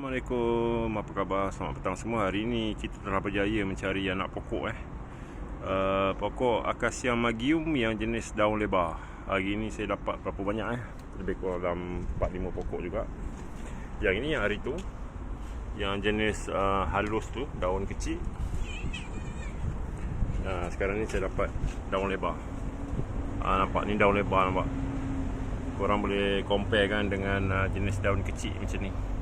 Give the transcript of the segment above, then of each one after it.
Assalamualaikum, apa khabar? Selamat petang semua. Hari ini kita telah berjaya mencari anak pokok eh. Uh, pokok akasia magium yang jenis daun lebar. Hari ini saya dapat berapa banyak eh? Lebih kurang dalam 4-5 pokok juga. Yang ini yang hari tu yang jenis uh, halus tu, daun kecil. Uh, sekarang ni saya dapat daun lebar. Uh, nampak ni daun lebar nampak. Korang boleh compare kan dengan uh, jenis daun kecil macam ni.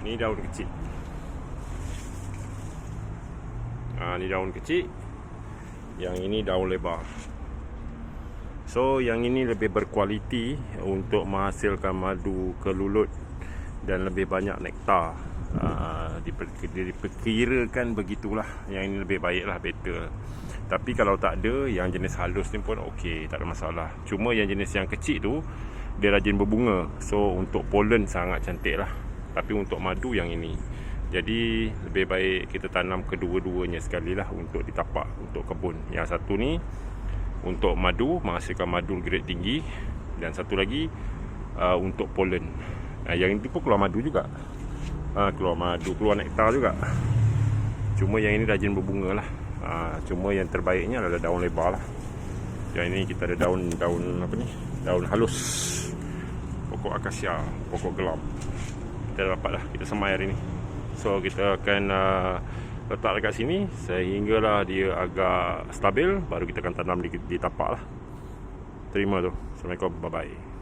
Ni daun kecil. Ha, ni daun kecil. Yang ini daun lebar. So, yang ini lebih berkualiti untuk menghasilkan madu kelulut dan lebih banyak nektar. Ha, diperkirakan begitulah. Yang ini lebih baiklah, better. Tapi kalau tak ada, yang jenis halus ni pun okey, tak ada masalah. Cuma yang jenis yang kecil tu, dia rajin berbunga. So, untuk pollen sangat cantik lah tapi untuk madu yang ini. Jadi lebih baik kita tanam kedua-duanya sekali lah untuk ditapak untuk kebun. Yang satu ni untuk madu menghasilkan madu grade tinggi. Dan satu lagi uh, untuk pollen. Uh, yang ini pun keluar madu juga. Uh, keluar madu keluar nektar juga. Cuma yang ini rajin berbunga lah. Uh, cuma yang terbaiknya adalah daun lebar lah. Yang ini kita ada daun daun apa ni? Daun halus. Pokok akasia pokok gelap kita dapat lah. Kita semai hari ni. So kita akan uh, letak dekat sini sehinggalah dia agak stabil. Baru kita akan tanam di, di tapak lah. Terima tu. Assalamualaikum. Bye bye